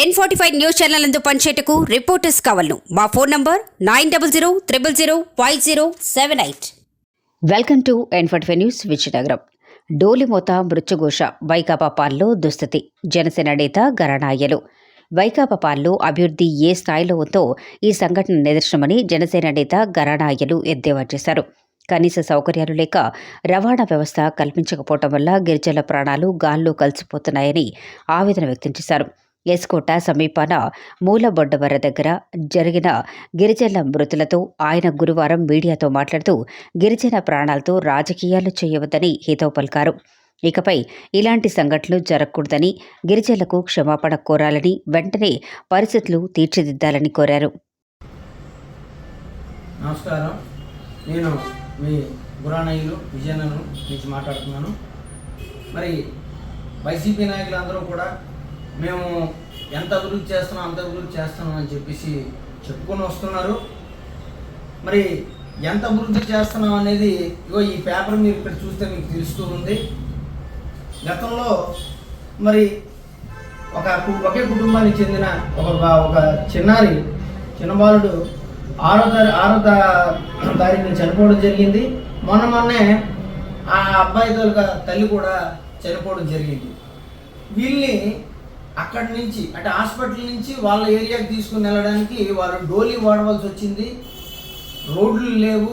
N forty five news channel అందు పనిచేటకు reporters కావాలను. మా phone number nine double zero triple zero five zero seven eight welcome to N forty five news Vizianagaram డోలిమోత మృత్యుఘోష వైకాపా పాల్లో దుస్థితి. జనసేన నేత గరణాయలు వైకాపా పాల్లో అభివృద్ధి ఏ స్థాయిలో ఉందో ఈ సంఘటన నిదర్శనమని జనసేన నేత గరణాయ్యలు ఎద్దేవా చేశారు. కనీస సౌకర్యాలు లేక రవాణా వ్యవస్థ కల్పించకపోవటం వల్ల గిరిజనుల ప్రాణాలు గాల్లో కలిసిపోతున్నాయని ఆవేదన వ్యక్తం చేశారు. ఎస్కోట సమీపాన మూలబొడ్డవర దగ్గర జరిగిన గిరిజనుల మృతులతో ఆయన గురువారం మీడియాతో మాట్లాడుతూ గిరిజన ప్రాణాలతో రాజకీయాలు చేయవద్దని హితవు పలికారు. ఇకపై ఇలాంటి సంఘటనలు జరగకూడదని గిరిజనులకు క్షమాపణ కోరాలని వెంటనే పరిస్థితులు తీర్చిదిద్దాలని కోరారు. నమస్కారం. నేను మీ గురానయ్యలు విజయనగరం నుంచి మాట్లాడుతున్నాను. మరి వైసీపీ నాయకులందరూ కూడా మేము ఎంత అభివృద్ధి చేస్తున్నాం అంత అభివృద్ధి చేస్తున్నాం అని చెప్పేసి చెప్పుకొని వస్తున్నారు. మరి ఎంత అభివృద్ధి చేస్తున్నాం అనేది ఇగో ఈ పేపర్ మీరు ఇక్కడ చూస్తే మీకు తెలుస్తూ ఉంది. గతంలో మరి ఒక ఒకే కుటుంబానికి చెందిన ఒక ఒక చిన్నారి చిన్నబాలుడు ఆరో తారీ ఆరో తారీఖున చనిపోవడం జరిగింది. మొన్న మొన్నే ఆ అబ్బాయి తల్లి కూడా చనిపోవడం జరిగింది. వీళ్ళని అక్కడి నుంచి అంటే హాస్పిటల్ నుంచి వాళ్ళ ఏరియాకి తీసుకుని వెళ్ళడానికి వాళ్ళు డోలీ వాడవలసి వచ్చింది. రోడ్లు లేవు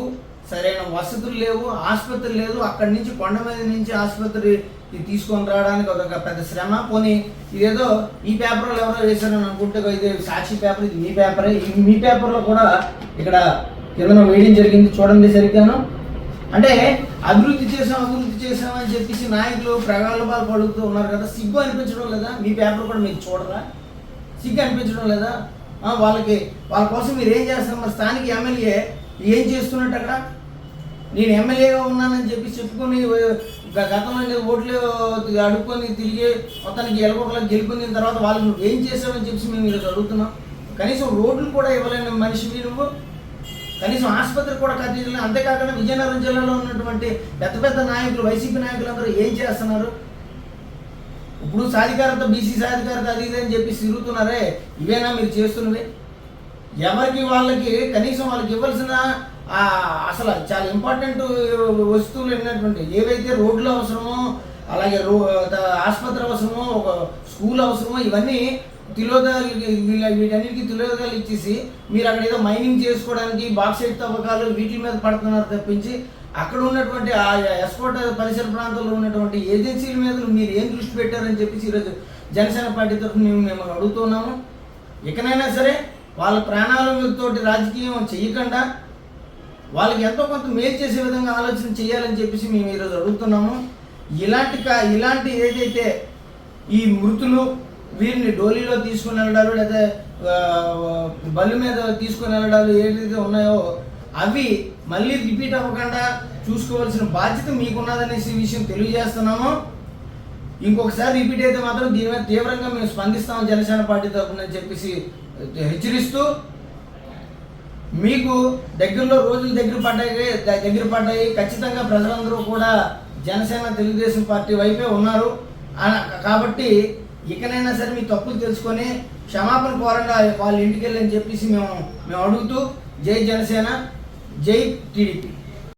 సరైన వసతులు లేవు ఆసుపత్రి లేదు. అక్కడి నుంచి కొండ మీద నుంచి ఆసుపత్రి తీసుకొని రావడానికి ఒక పెద్ద శ్రమ. పోనీ ఇదేదో ఈ పేపర్లో ఎవరో వేశారని అనుకుంటే ఇది సాక్షి పేపర్ ఇది మీ పేపరే. ఈ మీ పేపర్లో కూడా ఇక్కడ కింద వేయడం జరిగింది చూడండి సరిగ్గాను. అంటే అభివృద్ధి చేసాం అభివృద్ధి చేసాం అని చెప్పేసి నాయకులు ప్రగల్భాలు పడుతూ ఉన్నారు కదా. సిగ్గు అనిపించడం లేదా? మీ పేపర్ కూడా మీకు చూడరా? సిగ్గు అనిపించడం లేదా? వాళ్ళకి వాళ్ళ కోసం మీరు ఏం చేస్తారు మరి స్థానిక ఎమ్మెల్యే ఏం చేస్తున్నట్టు అక్కడ? నేను ఎమ్మెల్యేగా ఉన్నానని చెప్పి చెప్పుకొని గతంలో ఓట్లు అడుక్కొని తిరిగి మొత్తానికి ఎలగొకలకు గెలుపుకున్న తర్వాత వాళ్ళు నువ్వు ఏం చేసావని చెప్పి మేము ఈరోజు అడుగుతున్నాం. కనీసం రోడ్లు కూడా ఇవ్వలేని మనిషి నువ్వు. కనీసం ఆసుపత్రి కూడా కట్టించలేదు అంతేకాకుండా విజయనగరం జిల్లాలో ఉన్నటువంటి పెద్ద పెద్ద నాయకులు వైసీపీ నాయకులందరూ ఏం చేస్తున్నారు? ఇప్పుడు సాధికారత బీసీ సాధికారత అది ఇది అని చెప్పి తిరుగుతున్నారే ఇవేనా మీరు చేస్తున్నవి ఎవరికి వాళ్ళకి కనీసం వాళ్ళకి ఇవ్వాల్సిన అసలు చాలా ఇంపార్టెంట్ వస్తువులు ఏంటంటే ఏవైతే రోడ్లు అవసరమో అలాగే రో ఆసుపత్రి అవసరమో ఒక స్కూల్ అవసరమో ఇవన్నీ తిలోదాలు వీళ్ళ వీటన్నిటికీ తిలోదాలు ఇచ్చేసి మీరు అక్కడ ఏదో మైనింగ్ చేసుకోవడానికి బాక్సైట్ తవ్వకాలు వీటి మీద పడుతున్నారు తప్పించి అక్కడ ఉన్నటువంటి ఆ ఎస్కోట పరిసర ప్రాంతాల్లో ఉన్నటువంటి ఏజెన్సీల మీద మీరు ఏం దృష్టి పెట్టారని చెప్పేసి ఈరోజు జనసేన పార్టీ తరఫున మేము మిమ్మల్ని అడుగుతున్నాము. ఇకనైనా సరే వాళ్ళ ప్రాణాలతోటి రాజకీయం చేయకుండా వాళ్ళకి ఎంతో కొంత మేలు చేసే విధంగా ఆలోచన చేయాలని చెప్పేసి మేము ఈరోజు అడుగుతున్నాము. ఇలాంటి కా ఇలాంటి ఏదైతే ఈ మృతులు వీరిని డోలీలో తీసుకుని వెళ్ళడాలు లేదా బళ్ళు మీద తీసుకుని వెళ్ళడాలు ఏదైతే ఉన్నాయో అవి మళ్ళీ రిపీట్ అవ్వకుండా చూసుకోవాల్సిన బాధ్యత మీకున్నదనేసి విషయం తెలియజేస్తున్నాము. ఇంకొకసారి రిపీట్ అయితే మాత్రం దీని మీద తీవ్రంగా మేము స్పందిస్తాం జనసేన పార్టీ తరఫున చెప్పేసి హెచ్చరిస్తూ మీకు దగ్గరలో రోజులు దగ్గర పడ్డాయి దగ్గర పడ్డాయి ఖచ్చితంగా ప్రజలందరూ కూడా జనసేన తెలుగుదేశం పార్టీ వైపే ఉన్నారు. కాబట్టి ఇకనైనా సరే మీ తప్పులు తెలుసుకొని క్షమాపణ కోరండి వాళ్ళ ఇంటికి వెళ్ళని చెప్పేసి మేము మేము అడుగుతూ జై జనసేన జై టీడీపీ.